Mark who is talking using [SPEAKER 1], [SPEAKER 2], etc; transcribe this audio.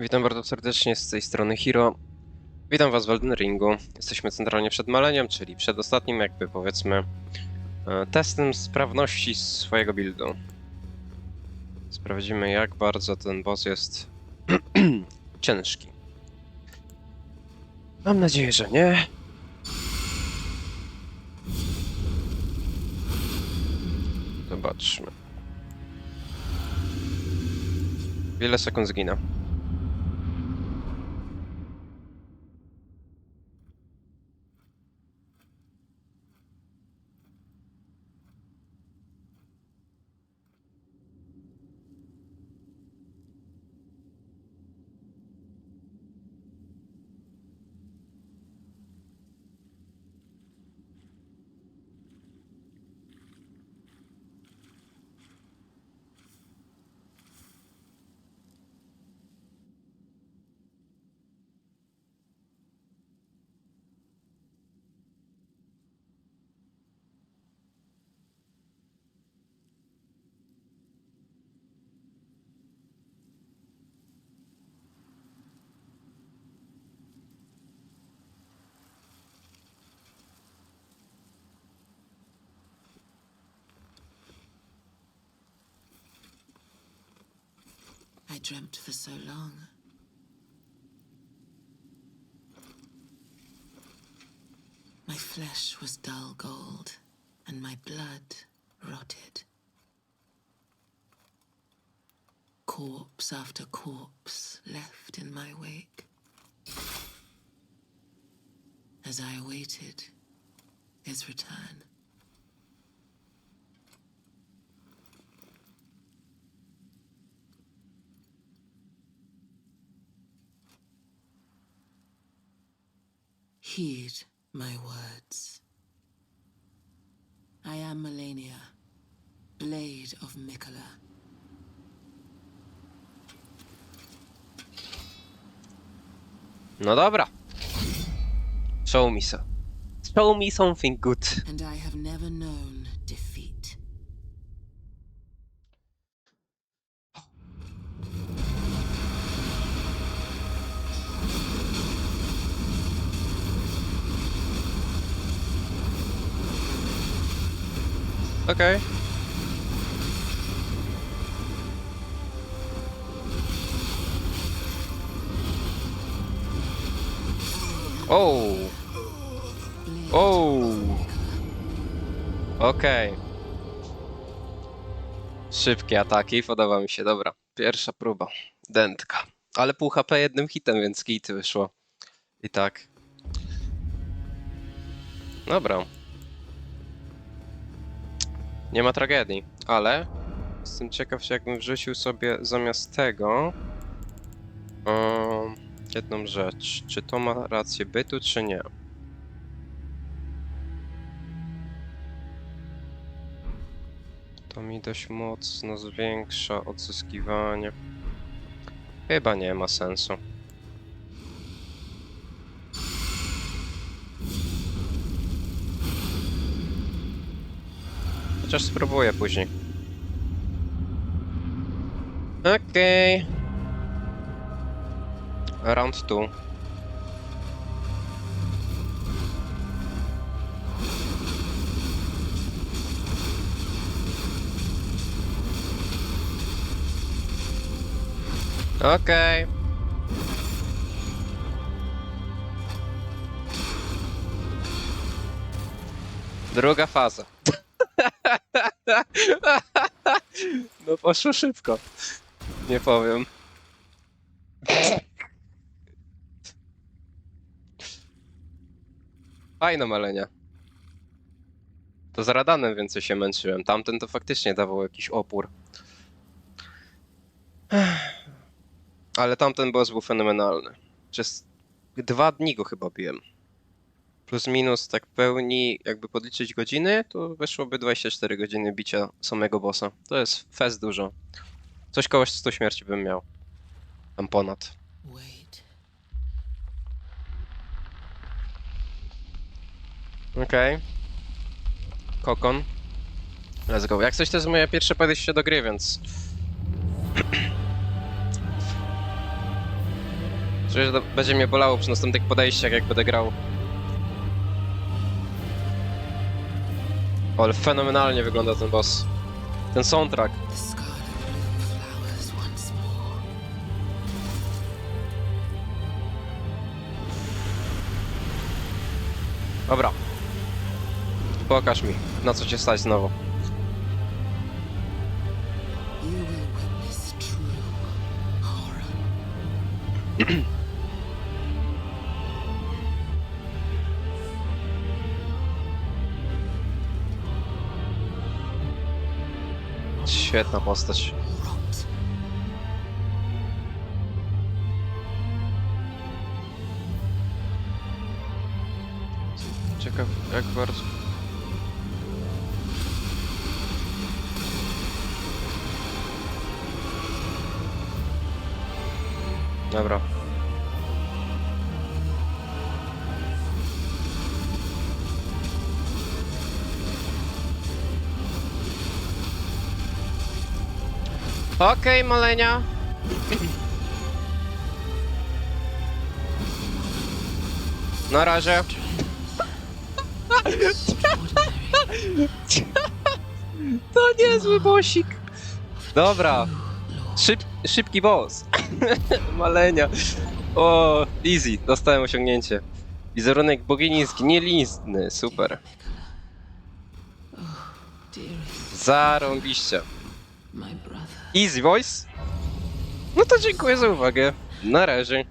[SPEAKER 1] Witam bardzo serdecznie z tej strony Hiro. Witam was w Elden Ringu. Jesteśmy centralnie przed maleniem, czyli przed ostatnim jakby powiedzmy e, testem sprawności swojego buildu. Sprawdzimy jak bardzo ten boss jest ciężki. Mam nadzieję, że nie. Zobaczmy. Wiele sekund zginę.
[SPEAKER 2] I dreamt for so long. My flesh was dull gold, and my blood rotted. Corpse after corpse left in my wake. As I awaited his return. Heed my words. I am Melania, Blade of Mikola.
[SPEAKER 1] No dobra. Show me so. Show me something good.
[SPEAKER 2] and I have never known defeat.
[SPEAKER 1] Okej. O, Oh.
[SPEAKER 2] of Mikola.
[SPEAKER 1] okej. Szybkie ataki, podoba mi się, dobra. Pierwsza próba. Dętka. Ale pół HP jednym hitem, więc git wyszło. I tak. Dobra. Nie ma tragedii, ale jestem ciekaw, czy jakbym wrzucił sobie zamiast tego um, jedną rzecz. Czy to ma rację bytu, czy nie? To mi dość mocno zwiększa odzyskiwanie. Chyba nie ma sensu. Chociaż spróbuję później. Okej. Round 2. Okej. Druga faza. No poszło szybko. Nie powiem. Fajne malenia. To z Radanem więcej się męczyłem. Tamten to faktycznie dawał jakiś opór. Ale tamten boss był fenomenalny. Przez dwa dni go chyba biłem. Plus minus tak pełni, jakby podliczyć godziny, to wyszłoby 24 godziny bicia samego bossa. To jest fest dużo. Coś koło 100 śmierci bym miał. Tam ponad.
[SPEAKER 2] Wait.
[SPEAKER 1] Okej. Kokon. Let's go. Jak coś to jest moje pierwsze podejście do gry, więc Czuję, że będzie mnie bolało przy następnych podejściach, jak będę grał. Ale fenomenalnie wygląda ten boss. Ten soundtrack. Dobra. Pokaż mi, na co cię stać znowu. Świetna postać. Ciekaw, jak bardzo. Dobra. Okej, malenia. Na razie. To niezły bosik. Dobra. Szyb, szybki boss. Malenia. O, easy, dostałem osiągnięcie. Wizerunek bogini zgnielizny, super. Zarąbiście. Easy voice? No to dziękuję za uwagę. Na razie.